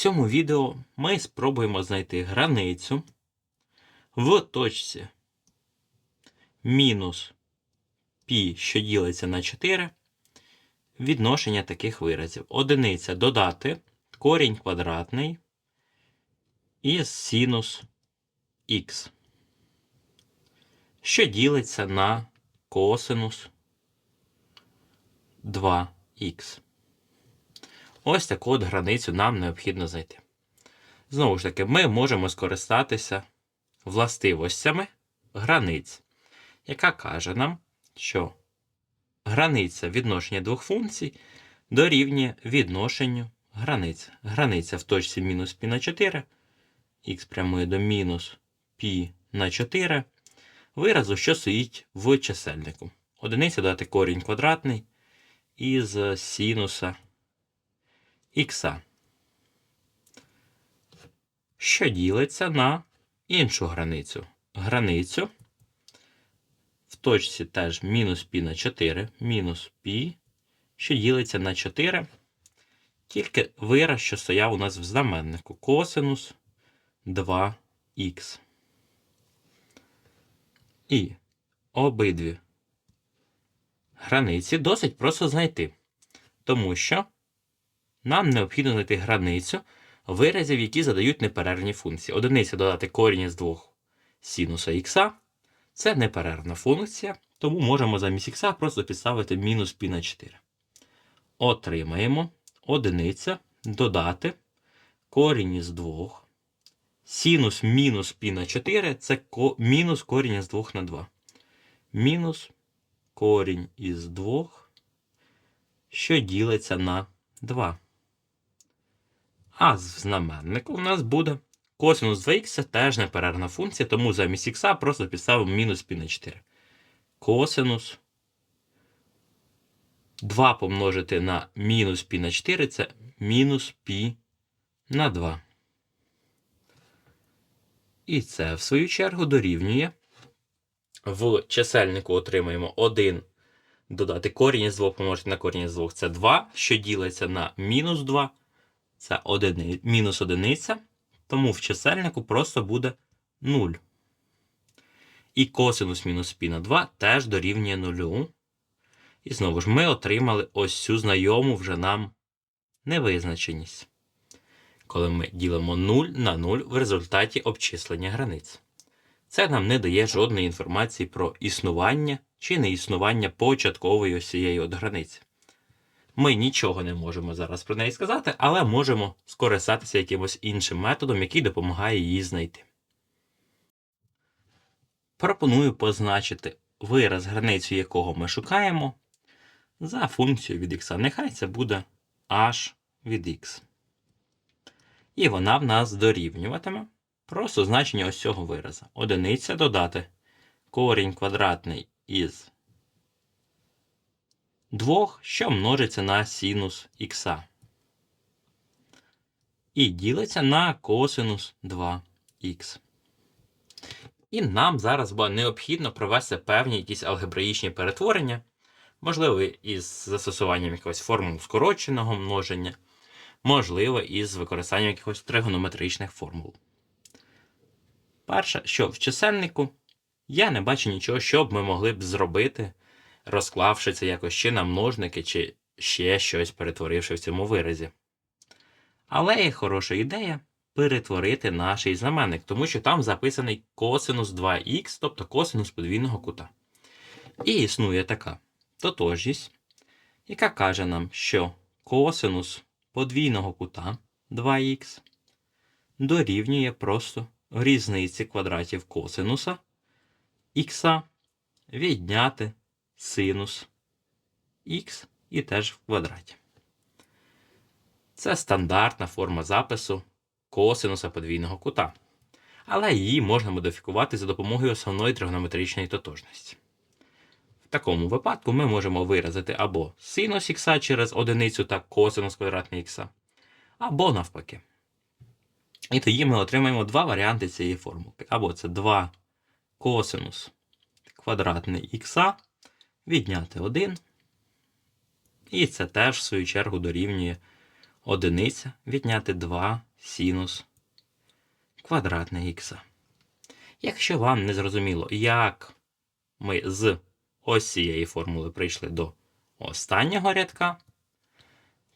цьому відео ми спробуємо знайти границю в точці мінус π, що ділиться на 4, відношення таких виразів. Одиниця додати корінь квадратний із синус х, що ділиться на косинус 2х. Ось таку от границю нам необхідно знайти. Знову ж таки, ми можемо скористатися властивостями границь, яка каже нам, що границя відношення двох функцій дорівнює відношенню границь. Границя в точці мінус π на 4, х прямує до мінус π на 4, виразу, що стоїть в чисельнику. Одиниця дати корінь квадратний із синуса х, що ділиться на іншу границю. Границю в точці теж мінус π на 4, мінус π, що ділиться на 4, тільки вираз, що стояв у нас в знаменнику, косинус 2х. І обидві границі досить просто знайти, тому що нам необхідно знайти границю виразів, які задають неперервні функції. Одиниця додати корінь із двох синуса х. Це неперервна функція, тому можемо замість х просто підставити мінус π на 4. Отримаємо одиниця додати корінь із 2. Синус мінус π на 4 це ко- мінус корінь із 2 на 2. Мінус корінь із 2, що ділиться на 2. А з знаменнику у нас буде косинус 2х це теж неперервна функція, тому замість х просто підставимо мінус пі на 4. Косинус 2 помножити на мінус пі на 4 це мінус пі на 2. І це, в свою чергу, дорівнює. В чисельнику отримаємо 1 додати корінь з 2 помножити на корінь з 2 це 2, що ділиться на мінус 2 це одини, мінус одиниця, тому в чисельнику просто буде 0. І косинус мінус π на 2 теж дорівнює 0. І знову ж ми отримали ось цю знайому вже нам невизначеність. Коли ми ділимо 0 на 0 в результаті обчислення границь. Це нам не дає жодної інформації про існування чи неіснування початкової ось цієї от границі. Ми нічого не можемо зараз про неї сказати, але можемо скористатися якимось іншим методом, який допомагає її знайти. Пропоную позначити вираз, границю якого ми шукаємо, за функцією від х. Нехай це буде h від x. І вона в нас дорівнюватиме просто значення ось цього виразу. Одиниця додати корінь квадратний із 2, що множиться на синус х. І ділиться на косинус 2х. І нам зараз буде необхідно провести певні якісь алгебраїчні перетворення, можливо, із застосуванням якогось формул скороченого множення, можливо, із використанням якихось тригонометричних формул. Перше, що в чисельнику я не бачу нічого, що б ми могли б зробити, розклавши це якось чи на множники, чи ще щось перетворивши в цьому виразі. Але є хороша ідея перетворити наш знаменник, тому що там записаний косинус 2х, тобто косинус подвійного кута. І існує така тотожність, яка каже нам, що косинус подвійного кута 2х дорівнює просто різниці квадратів косинуса х відняти синус х і теж в квадраті. Це стандартна форма запису косинуса подвійного кута, але її можна модифікувати за допомогою основної тригонометричної тотожності. В такому випадку ми можемо виразити або синус х через одиницю та косинус квадратний х, або навпаки. І тоді ми отримаємо два варіанти цієї формулки. Або це 2 косинус квадратний х відняти 1. І це теж, в свою чергу, дорівнює одиниця відняти 2 синус квадратне х. Якщо вам не зрозуміло, як ми з ось цієї формули прийшли до останнього рядка,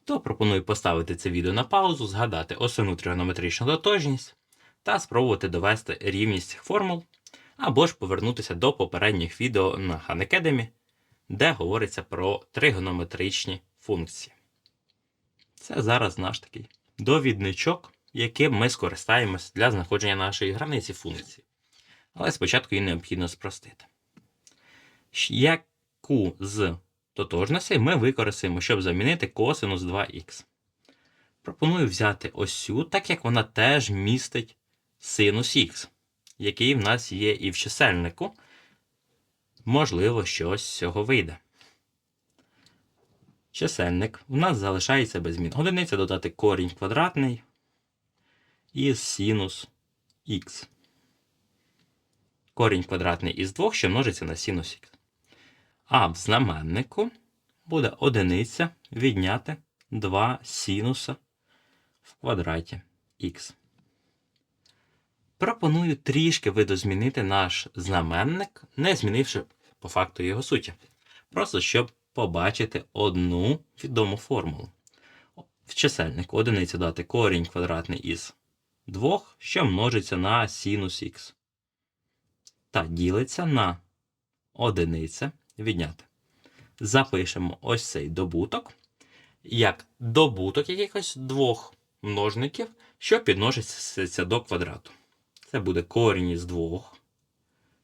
то пропоную поставити це відео на паузу, згадати основну тригонометричну тотожність та спробувати довести рівність цих формул, або ж повернутися до попередніх відео на Khan Academy, де говориться про тригонометричні функції. Це зараз наш такий довідничок, яким ми скористаємось для знаходження нашої границі функції. Але спочатку її необхідно спростити. Яку з тотожностей ми використаємо, щоб замінити косинус 2х? Пропоную взяти ось цю, так як вона теж містить синус х, який в нас є і в чисельнику. Можливо, щось з цього вийде. Чисельник у нас залишається без змін. Одиниця додати корінь квадратний із синус х. Корінь квадратний із 2, що множиться на синус х. А в знаменнику буде одиниця відняти 2 синуса в квадраті х. Пропоную трішки видозмінити наш знаменник, не змінивши по факту його суті. Просто щоб побачити одну відому формулу. В чисельнику одиниця дати корінь квадратний із 2, що множиться на синус х. Та ділиться на одиниця відняти. Запишемо ось цей добуток як добуток якихось двох множників, що підноситься до квадрату. Це буде корінь із 2,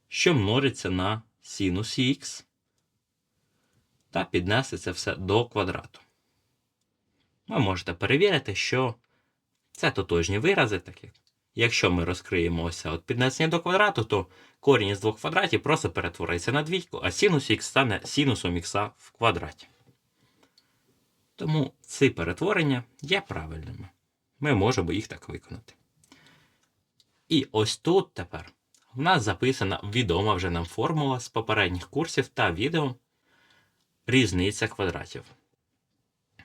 що множиться на синус х, та піднести це все до квадрату. Ви можете перевірити, що це тотожні вирази, так як якщо ми розкриємо ось от піднесення до квадрату, то корінь із двох квадратів просто перетвориться на двійку, а синус х стане синусом х в квадраті. Тому ці перетворення є правильними. Ми можемо їх так виконати. І ось тут тепер в нас записана відома вже нам формула з попередніх курсів та відео різниця квадратів.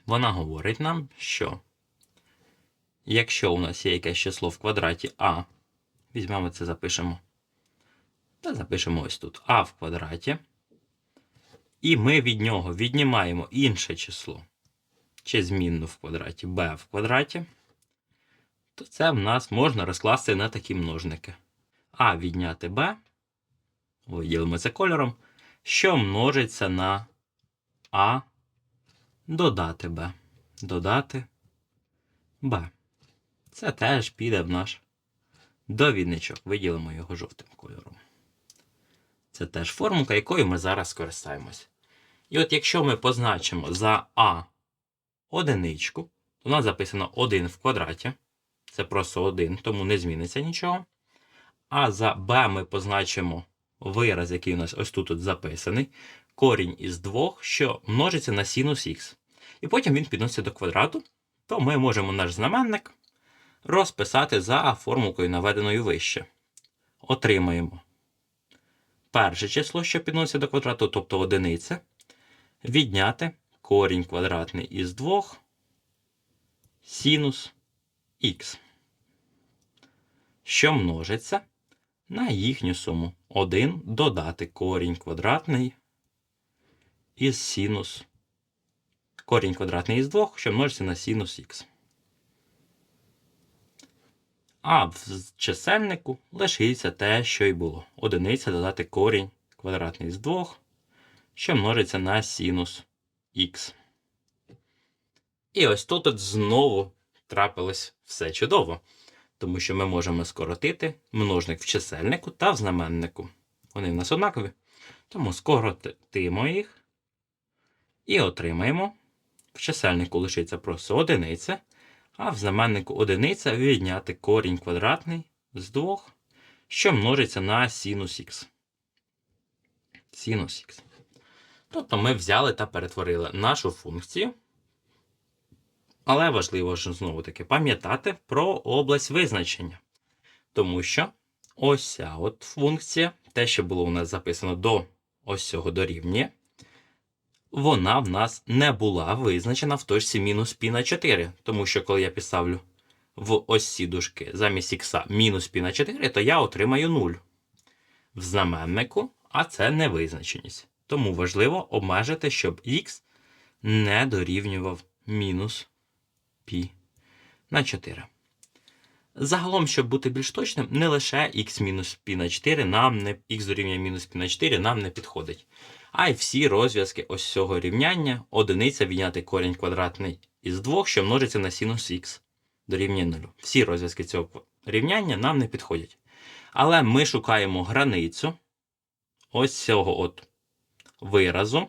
Вона говорить нам, що якщо у нас є якесь число в квадраті а, візьмемо це, запишемо. Та запишемо ось тут а в квадраті. І ми від нього віднімаємо інше число чи змінну в квадраті b в квадраті, то це в нас можна розкласти на такі множники. А відняти b, виділимо це кольором, що множиться на а додати b. Додати b. Це теж піде в наш довідничок. Виділимо його жовтим кольором. Це теж формулка, якою ми зараз скористаємось. І от якщо ми позначимо за А одиничку, то у нас записано 1 в квадраті. Це просто 1, тому не зміниться нічого. А за b ми позначимо вираз, який у нас ось тут от записаний. Корінь із 2, що множиться на синус х. І потім він підноситься до квадрату, то ми можемо наш знаменник розписати за формулкою, наведеною вище. Отримаємо перше число, що підноситься до квадрату, тобто одиниця, відняти корінь квадратний із 2 синус х, що множиться на їхню суму 1 додати корінь квадратний із синус. Корінь квадратний із 2, що множиться на синус х. А в чисельнику лишиться те, що й було. Одиниця додати корінь квадратний з 2, що множиться на синус х. І ось тут знову трапилось все чудово, тому що ми можемо скоротити множник в чисельнику та в знаменнику. Вони в нас однакові. Тому скоротимо їх і отримаємо. В чисельнику лишиться просто одиниця, а в знаменнику одиниця відняти корінь квадратний з 2, що множиться на синус х. Синус х. Тобто ми взяли та перетворили нашу функцію. Але важливо ж знову таки пам'ятати про область визначення. Тому що ось ця от функція, те, що було у нас записано до ось цього дорівнює, вона в нас не була визначена в точці мінус π на 4. Тому що коли я підставлю в ось ці дужки замість х мінус пі на 4, то я отримаю 0 в знаменнику, а це невизначеність. Тому важливо обмежити, щоб х не дорівнював мінус пі на 4. Загалом, щоб бути більш точним, не лише х мінус пі на 4 нам не х дорівнює мінус пі на 4 нам не підходить. А й всі розв'язки ось цього рівняння одиниця відняти корінь квадратний із 2, що множиться на синус х дорівнює 0. Всі розв'язки цього рівняння нам не підходять. Але ми шукаємо границю ось цього от виразу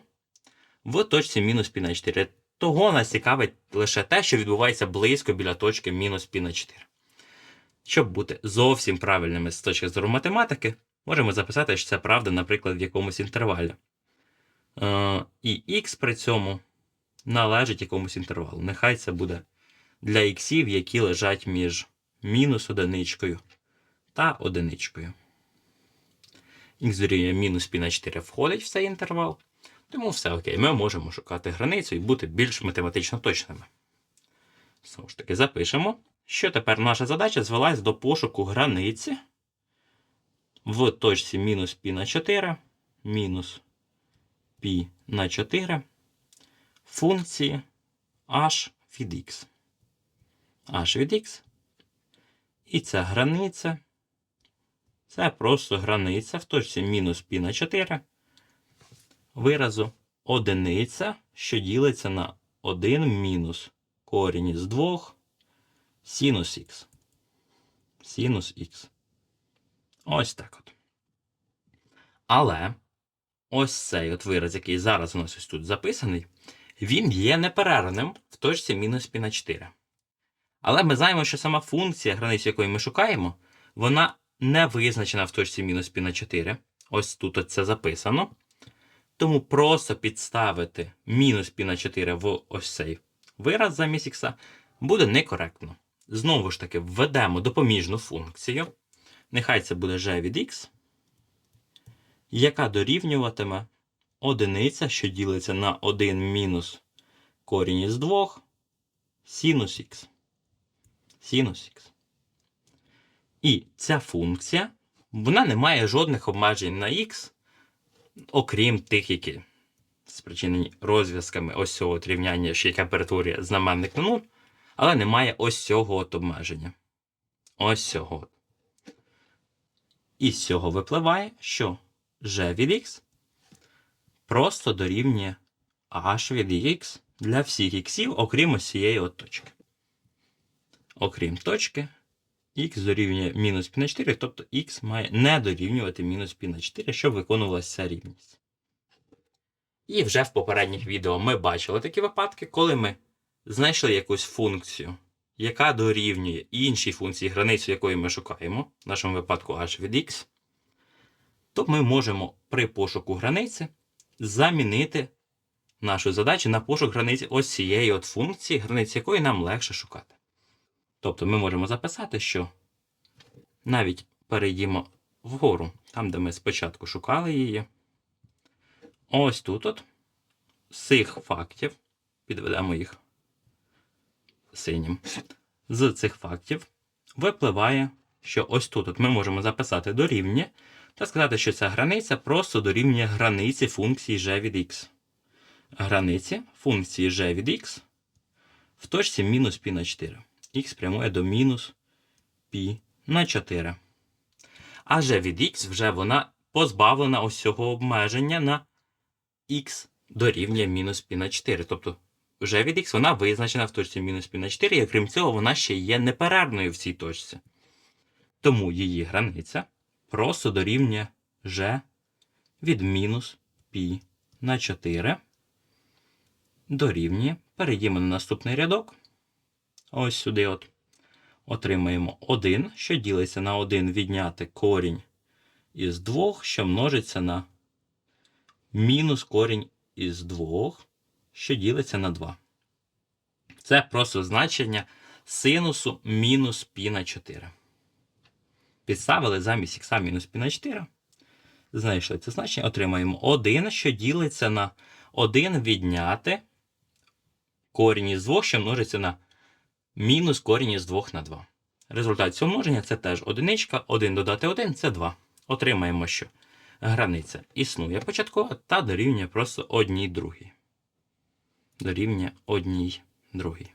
в точці мінус пі на 4. Того нас цікавить лише те, що відбувається близько біля точки мінус пі на 4. Щоб бути зовсім правильними з точки зору математики, можемо записати, що це правда, наприклад, в якомусь інтервалі. Е, і х при цьому належить якомусь інтервалу. Нехай це буде для іксів, які лежать між мінус одиничкою та одиничкою. Х дорівнює мінус пі на 4 входить в цей інтервал. Тому все окей, ми можемо шукати границю і бути більш математично точними. Знову ж таки, запишемо, що тепер наша задача звелась до пошуку границі в точці мінус пі на 4, мінус пі на 4 функції h від x. h від x. І ця границя. Це просто границя в точці мінус пі на 4 виразу одиниця, що ділиться на 1 мінус корінь із 2 синус х. Синус х. Ось так от. Але ось цей от вираз, який зараз у нас ось тут записаний, він є неперервним в точці мінус пі на 4. Але ми знаємо, що сама функція, границю якої ми шукаємо, вона не визначена в точці мінус пі на 4. Ось тут це записано. Тому просто підставити мінус пі на 4 в ось цей вираз замість х буде некоректно. Знову ж таки, введемо допоміжну функцію. Нехай це буде g від x, яка дорівнюватиме одиниця, що ділиться на 1 мінус корінь із 2 синус х. Синус х. І ця функція, вона не має жодних обмежень на х, окрім тих, які спричинені розв'язками ось цього рівняння, що яке перетворює знаменник на 0, але немає ось цього от обмеження. Ось цього. І з цього випливає, що g від x просто дорівнює h від x для всіх іксів, окрім ось цієї от точки. Окрім точки, х дорівнює мінус пі на 4, тобто х має не дорівнювати мінус пі на 4, щоб виконувалася рівність. І вже в попередніх відео ми бачили такі випадки, коли ми знайшли якусь функцію, яка дорівнює іншій функції, границю якої ми шукаємо, в нашому випадку h від x, то ми можемо при пошуку границі замінити нашу задачу на пошук границі ось цієї от функції, границі якої нам легше шукати. Тобто ми можемо записати, що навіть перейдімо вгору, там, де ми спочатку шукали її. Ось тут от з цих фактів, підведемо їх синім. З цих фактів випливає, що ось тут от ми можемо записати дорівнює та сказати, що ця границя просто дорівнює границі функції g від x. Границі функції g від x в точці мінус π на 4 х прямує до мінус π на 4. А g від x вже вона позбавлена ось цього обмеження на х дорівнює мінус π на 4. Тобто вже від x вона визначена в точці мінус π на 4, і окрім цього, вона ще є неперервною в цій точці. Тому її границя просто дорівнює g від мінус π на 4. Дорівнює. Перейдімо на наступний рядок. Ось сюди от отримаємо 1, що ділиться на 1 відняти корінь із 2, що множиться на мінус корінь із 2, що ділиться на 2. Це просто значення синусу мінус π на 4. Підставили замість х мінус π на 4. Знайшли це значення, отримаємо 1, що ділиться на 1 відняти корінь із 2, що множиться на мінус корінь із 2 на 2. Результат цього множення це теж одиничка, 1 додати 1 це 2. Отримаємо, що границя існує початкова та дорівнює просто одній другій. Дорівнює одній другій.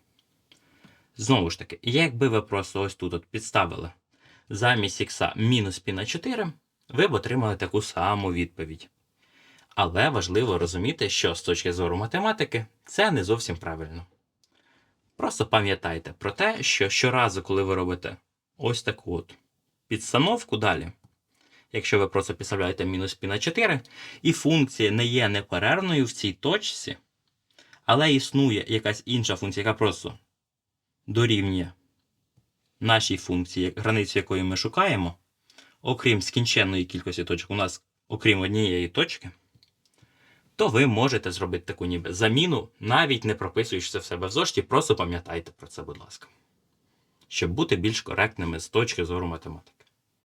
Знову ж таки, якби ви просто ось тут от підставили замість х мінус пі на 4, ви б отримали таку саму відповідь. Але важливо розуміти, що з точки зору математики це не зовсім правильно. Просто пам'ятайте про те, що щоразу, коли ви робите ось таку от підстановку далі, якщо ви просто підставляєте мінус пі на 4, і функція не є неперервною в цій точці, але існує якась інша функція, яка просто дорівнює нашій функції, границю якої ми шукаємо, окрім скінченної кількості точок, у нас, окрім однієї точки, то ви можете зробити таку ніби заміну, навіть не прописуючи це в себе в зошиті, просто пам'ятайте про це, будь ласка. Щоб бути більш коректними з точки зору математики.